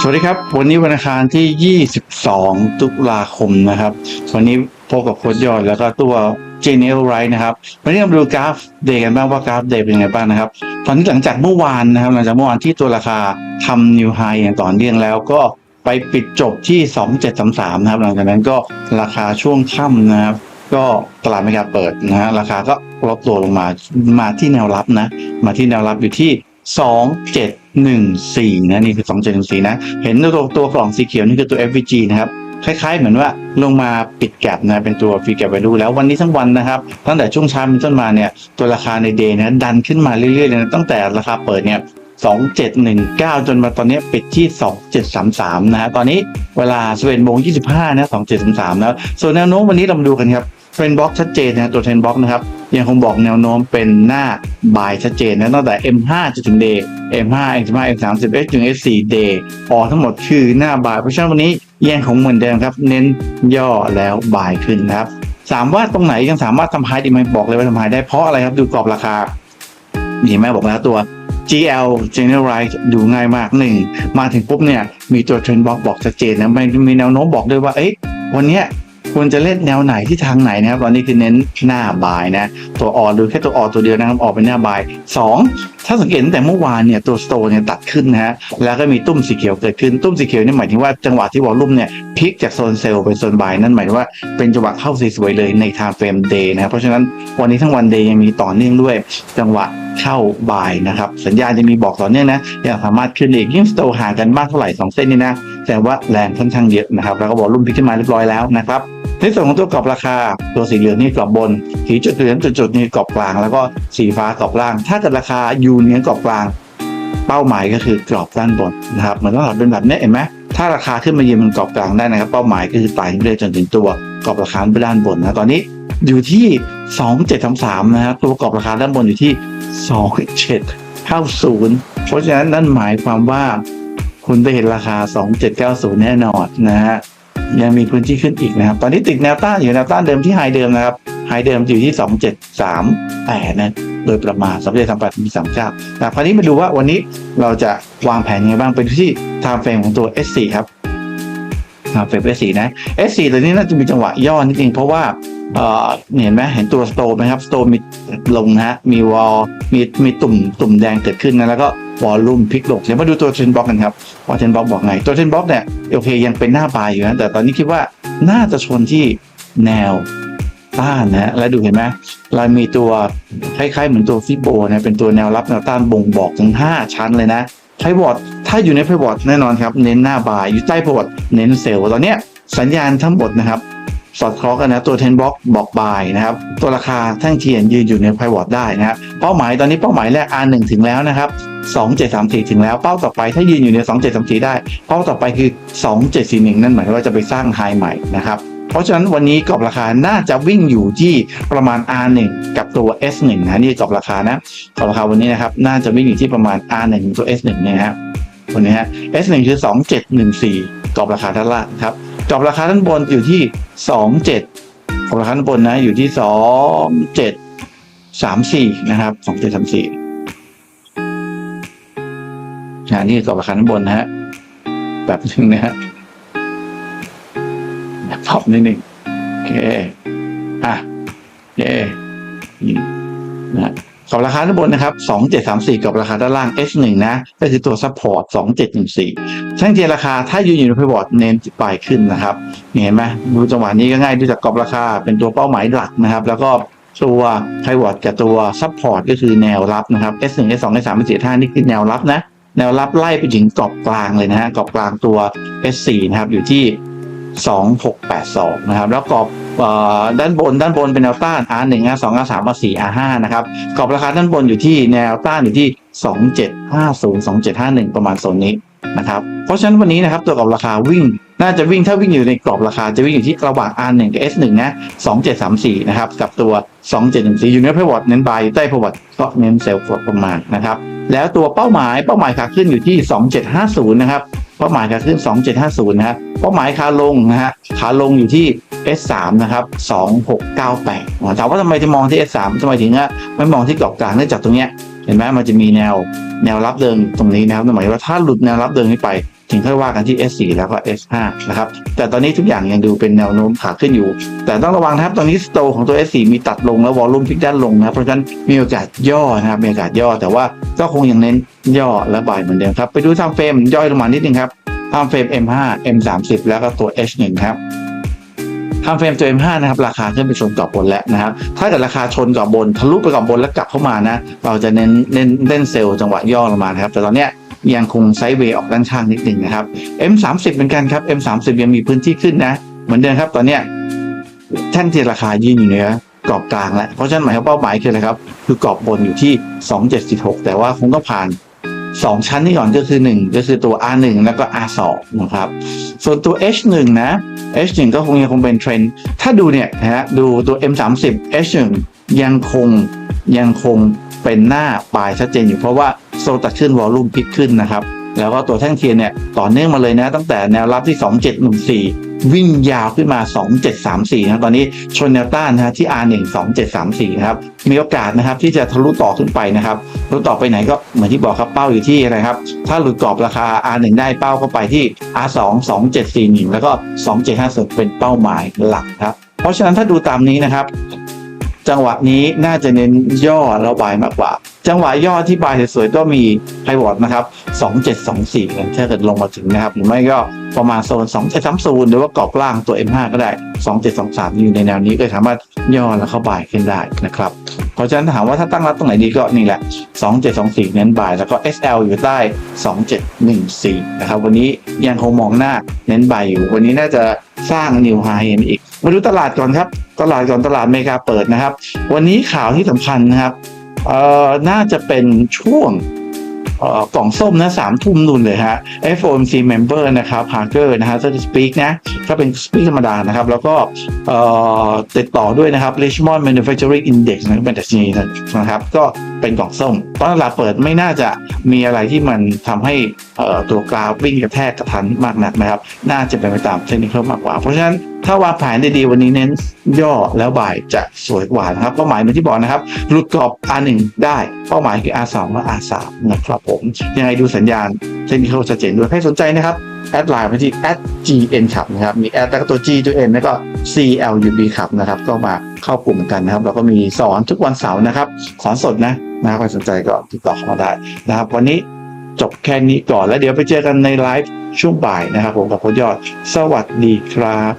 สวัสดีครับ วันนี้วันอังคารที่ 22 ตุลาคมนะครับ วันนี้พบกับโค้ชยอดแล้วก็ตัวเจเนลไรนะครับ วันนี้เรามาดูกราฟเดย์กันบ้างว่ากราฟเดย์เป็นยังไงบ้างนะครับ ตอนนี้หลังจากเมื่อวานนะครับ หลังจากเมื่อวานที่ตัวราคาทำนิวไฮอย่างต่อเนื่องแล้วก็ไปปิดจบที่ 2733 นะครับ หลังจากนั้นก็ราคาช่วงค่ำนะครับก็ตลาดอเมริกาเปิดนะฮะราคาก็ลดตัวลงมามาที่แนวรับนะ มาที่แนวรับอยู่ที่ 2714นะนี่คือ2714นะ เห็นตัวตัวกล่องสีเขียวนี่คือตัว FVG นะครับคล้ายๆ เหมือนว่าลงมาปิดแกลบนะเป็นตัวฟรีแกลบไปดูแล้ววันนี้ทั้งวันนะครับ ตั้งแต่ช่วงเช้าเป็นต้นมาเนี่ยตัวราคาในเดย์นะดันขึ้นมาเรื่อยๆเลยนะตั้งแต่ราคาเปิดเนี่ย2719 จนมาตอนนี้ปิดที่ 2733 นะฮะตอนนี้เวลา11โมง25นะ2733 แล้ว ส่วนแนวโน้มวันนี้เรามาดูกันครับเทรนบ็อกชัดเจนนะตัวเทรนบ็อกนะครับ ยังคงบอกแนวโน้มเป็นหน้าบายชัดเจนนะตั้งแต่ M5 จนถึง Day M5 M15 M30 H ถึง S4 Day ออทั้งหมดคือหน้าบายเพราะฉะนั้นวันนี้ยังคงเหมือนเดิมครับ เน้นย่อแล้วบายขึ้นครับถามว่าตรงไหนยังสามารถทำไฮด้ไหมบอกเลยว่าทำไฮได้เพราะอะไรครับดูกรอบราคานี่แม่บอกแล้วตัว GL Generalize ดูง่ายมากหนึ่งมาถึงปุ๊บเนี่ย มีตัวเทรนบ็อกบอกชัดเจนนะมันมีแนวโน้มบอกด้วยว่า เอ้ยวันเนี้ย ควรจะเล่นแนวไหนที่ทางไหนนะครับตอนนี้คือเน้นหน้าบายนะ ตัวออดูแค่ตัวออตัวเดียวนะครับออกเป็นหน้าบายสองถ้าสังเกตตั้งแต่เมื่อวานเนี่ยตัวสโตเนี่ยตัดขึ้นนะฮะแล้วก็มีตุ้มสีเขียวเกิดขึ้นตุ้มสีเขียวนี่หมายถึงว่าจังหวะที่วอลลุ่มเนี่ยพลิกจากโซนเซลล์เป็นโซนบายนั่นหมายถึงว่าเป็นจังหวะเข้าสวยๆเลยในไทม์เฟรมเดย์นะครับเพราะฉะนั้นวันนี้ทั้งวันเดย์ยังมีต่อเนื่องด้วยจังหวะเข้าบ่ายนะครับ สัญญาณจะมีบอกต่อเนื่องนะยังสามารถขึ้นอีกยิ่งสโตห่างกันมากเท่าไหร่ 2 เส้นนี่นะ แต่ว่าแรงค่อนข้างเยอะนะครับ แล้วก็บอกรุ่มพิกขึ้นมาเรียบร้อยแล้วนะครับ ในส่วนของตัวกรอบราคา ตัวสีเหลืองนี่กรอบบน สีจุดเหลืองจุดๆนี่กรอบกลาง แล้วก็สีฟ้ากรอบล่าง ถ้าเกิดราคาอยู่เหนือกรอบกลาง เป้าหมายก็คือกรอบด้านบนนะครับเหมือนต้องเป็นแบบนี้เห็นไหมถ้าราคาขึ้นมายืนบนกรอบกลางได้นะครับ เป้าหมายก็คือไต่ขึ้นไปจนถึงตัวกรอบราคาด้านบนนะตอนนี้อยู่ที่ 2733นะครับตัวกรอบราคาด้านบนอยู่ที่27เข้าศูนย์เพราะฉะนั้นนั่นหมายความว่า คุณจะเห็นราคา 2790 แน่นอนนะฮะ ยังมีพื้นที่ขึ้นอีกนะครับ ตอนนี้ติดแนวต้านอยู่แนวต้านเดิมที่ไฮเดิมนะครับไฮเดิมอยู่ที่ 2738นะโดยประมาณ2738ถึง39แต่คราวนี้มาดูว่าวันนี้เราจะวางแผนยังไงบ้างเป็นที่ตามเฟงของตัว S4 ครับ time frame S4 นะ S4 ตัวนี้น่าจะมีจังหวะย่อนิดนึงเพราะว่า เอ่อเห็นไหมเห็นตัวสโตไหมครับสโตมีลงนะฮะมีวอลมีมีตุ่มตุ่มแดงเกิดขึ้นนะแล้วก็วอลลุ่มพลิกลงเดี๋ยวมาดูตัวเทรนบ็อกกันครับว่าเทรนบ็อกบอกไง ตัวเทรนบ็อกเนี่ยโอเคยังเป็นหน้าบายอยู่นะแต่ตอนนี้คิดว่าน่าจะชนที่แนวต้านนะแล้วดูเห็นไหมเรามีตัวคล้ายๆเหมือนตัวฟิโบนะเป็นตัวแนวรับแนวต้านบ่งบอกถึง 5 ชั้นเลยนะไพวอตถ้าอยู่ในไพวอตแน่นอนครับ เน้นหน้าบายอยู่ใต้ไพวอตเน้นเซลล์ตอนเนี้ยสัญญาณทั้งหมดนะครับ สอดคล้องกันนะตัวเทนบ็อกบอกบายนะครับตัวราคาแท่งเทียนยืนอยู่ในไพวอตได้นะครับเป้าหมายตอนนี้เป้าหมายแรก R1 ถึงแล้วนะครับ2734 ถึงแล้วเป้าต่อไปถ้ายืนอยู่ใน 2734 ได้ เป้าต่อไปคือ 2741 นั่นหมายว่าจะไปสร้างไฮใหม่นะครับเพราะฉะนั้นวันนี้กรอบราคาน่าจะวิ่งอยู่ที่ประมาณ R1 กับตัว S1 นะนี่กรอบราคานะกรอบราคาวันนี้นะครับน่าจะวิ่งอยู่ที่ประมาณ R1 ตัว S1 เนี่ยนะฮะวันนี้ฮะ S1 คือ 2714กรอบราคาด้านล่างครับ กรอบราคาด้านบนอยู่ที่สองเจ็ดกรอบราคาด้านบนนะอยู่ที่สองเจ็ดสามสี่นะครับสองเจ็ดสามสี่นะนี่กรอบราคาด้านบนนะฮะแบบนึงนะฮะแบบพอบนิดนึงโอเคอะเย้นี่นะ กรอบราคาด้านบนนะครับสองเจ็ดสามสี่กรอบราคาด้านล่าง S1 นะ ก็คือตัว support สองเจ็ดหนึ่งสี่ช่างเทียราคาถ้ายืนอยู่ในพบอร์ดเน้นไปขึ้นนะครับเห็นไหมดูจังหวะนี้ก็ง่ายดูจากกรอบราคาเป็นตัวเป้าหมายหลักนะครับ แล้วก็ตัวไพวอร์ดกับตัวซัพพอร์ตก็คือแนวรับนะครับ S1 S2 S3 S4 S5 นี่คือแนวรับนะ แนวรับไล่ไปถึงกรอบกลางเลยนะฮะกรอบกลางตัว S4 นะครับอยู่ที่ 2682 นะครับแล้วกรอบ ด้านบนด้านบนเป็นแนวต้าน R1 R2 R3 R4 R5 นะครับกรอบราคาด้านบนอยู่ที่แนวต้านอยู่ที่ 2750 2751 ประมาณโซนนี้นะครับเพราะฉะนั้นวันนี้นะครับตัวกรอบราคาวิ่ง น่าจะวิ่งถ้าวิ่งอยู่ในกรอบราคาจะวิ่งอยู่ที่ระหว่าง R1 กับ S1 นะ2734 นะครับ กับตัว 2714อยู่ในพวอตเน้นบายใต้พวอตก็เน้นเซลล์ประมาณนะครับแล้วตัวเป้าหมายเป้าหมายขาขึ้นอยู่ที่ 2750 นะครับ เป้าหมายขาขึ้น 2750 นะครับเป้าหมายขาลงนะฮะขาลงอยู่ที่ S3 นะครับ 2698ถามว่าทำไมจะมองที่ S3 ทำไมถึงอะไม่มองที่กรอบกลางเนื่องจากตรงเนี้ยเห็นไหมมันจะมีแนวแนวรับเดิมตรงนี้นะครับหมายว่าถ้าหลุดแนวรับเดิมนี้ไป ถึงค่อยว่ากันที่ S4 แล้วก็ S5 นะครับ แต่ตอนนี้ทุกอย่างยังดูเป็นแนวโน้มขาขึ้นอยู่ แต่ต้องระวังนะครับ ตอนนี้สโตของตัว S4 มีตัดลงแล้ววอลลุ่มพลิกด้านลงนะครับเพราะฉะนั้นมีโอกาสย่อนะครับ มีโอกาสย่อ แต่ว่าก็คงยังเน้นย่อและบ่ายเหมือนเดิมครับ ไปดูทำเฟรมย่อยลงมานิดนึงครับทำเฟรม M5 M30 แล้วก็ตัว H1 ครับทำเฟรมตัว M5 นะครับราคาขึ้นไปชนกรอบบนแล้วนะครับ ถ้าเกิดราคาชนกรอบบนทะลุไปกรอบบนแล้วกลับเข้ามานะ เราจะเน้นเน้นเล่นเซลล์จังหวะย่อลงมานะครับ แต่ตอนเนี้ย ยังคงไซด์เวย์ออกด้านข้างนิดหนึ่งนะครับ M30 เหมือนกันครับ M30 ยังมีพื้นที่ขึ้นนะ เหมือนเดิมครับตอนเนี้ยแท่นที่ราคายืนอยู่เหนือกรอบกลางแล้ว เพราะฉะนั้นหมายความเป้าหมายคืออะไรครับ คือกรอบบนอยู่ที่ 276แต่ว่าคงต้องผ่าน 2 ชั้นนี้ก่อนก็คือ 1 ก็คือตัว R1 แล้วก็ R2 นะครับ ส่วนตัว H1 นะ H1 ก็คงยังคงเป็นเทรนด์ถ้าดูเนี่ยนะฮะดูตัว M30 H1 ยังคงยังคงเป็นหน้าปลายชัดเจนอยู่เพราะว่า โซตัดขึ้นวอลลุ่มพลิกขึ้นนะครับ แล้วก็ตัวแท่งเทียนเนี่ยต่อเนื่องมาเลยนะ ตั้งแต่แนวรับที่ 2714 วิ่งยาวขึ้นมา 2734 นะตอนนี้ชนแนวต้านนะที่ R1 2734 นะครับ มีโอกาสนะครับที่จะทะลุต่อขึ้นไปนะครับทะลุต่อไปไหนก็เหมือนที่บอกครับเป้าอยู่ที่อะไรครับ ถ้าหลุดกรอบราคา R1 ได้เป้าก็ไปที่ R2 2741 แล้วก็ 2750 เป็นเป้าหมายหลักครับ เพราะฉะนั้นถ้าดูตามนี้นะครับจังหวะนี้น่าจะเน้นย่อแล้วบายมากกว่า จังหวะย่อที่บายสวยๆก็มีไฮวอร์ดนะครับ 2724กันถ้าเกิดลงมาถึงนะครับ หรือไม่ก็ประมาณโซน 2730 หรือว่ากรอบล่างตัว M5 ก็ได้ 2723 อยู่ในแนวนี้ก็สามารถย่อแล้วเข้าบายขึ้นได้นะครับ เพราะฉะนั้นถามว่าถ้าตั้งรับตรงไหนดีก็นี่แหละ 2724 เน้นบ่าย แล้วก็ SL อยู่ใต้ 2714 นะครับ วันนี้ยังคงมองหน้าเน้นบ่ายอยู่ วันนี้น่าจะสร้างนิวไฮอีกมาดูตลาดก่อนครับ ตลาดก่อนตลาดอเมริกาเปิดนะครับ วันนี้ข่าวที่สำคัญนะครับ เอ่อน่าจะเป็นช่วงกล่องส้มนะสามทุ่มนู่นเลยฮะ FOMC member นะครับ Parker นะฮะ so to speak นะถ้าเป็น speak ธรรมดานะครับ แล้วก็ติดต่อด้วยนะครับ Richmond Manufacturing Index นะเป็นดัชนีนะครับ ก็เป็นกล่องส้มตอนตลาดเปิดไม่น่าจะมีอะไรที่มันทำให้ตัวกราฟวิ่งกระแทกกระทันมากนักนะครับ น่าจะเป็นไปตามเทคนิคมากกว่า เพราะฉะนั้นถ้าวางแผนดีๆวันนี้เน้นย่อแล้วบ่ายจะสวยกว่านะครับ เป้าหมายเหมือนที่บอกนะครับ หลุดกรอบ R1 ได้ เป้าหมายคือ R2 และ R3 นะครับผม ยังไงดูสัญญาณเทคนิคชัดเจนด้วยใครสนใจนะครับแอดไลน์ไปที่ @gn ขับนะครับมีแอดแล้วก็ตัว G ตัว N แล้วก็ CLUB ขับนะครับ ก็มาเข้ากลุ่มกันนะครับแล้วก็มีสอนทุกวันเสาร์นะครับ สอนสดนะ นะใครสนใจก็ติดต่อเข้ามาได้นะครับ วันนี้จบแค่นี้ก่อนแล้วเดี๋ยวไปเจอกันในไลฟ์ช่วงบ่ายนะครับ ผมกับพจน์ยอด สวัสดีครับ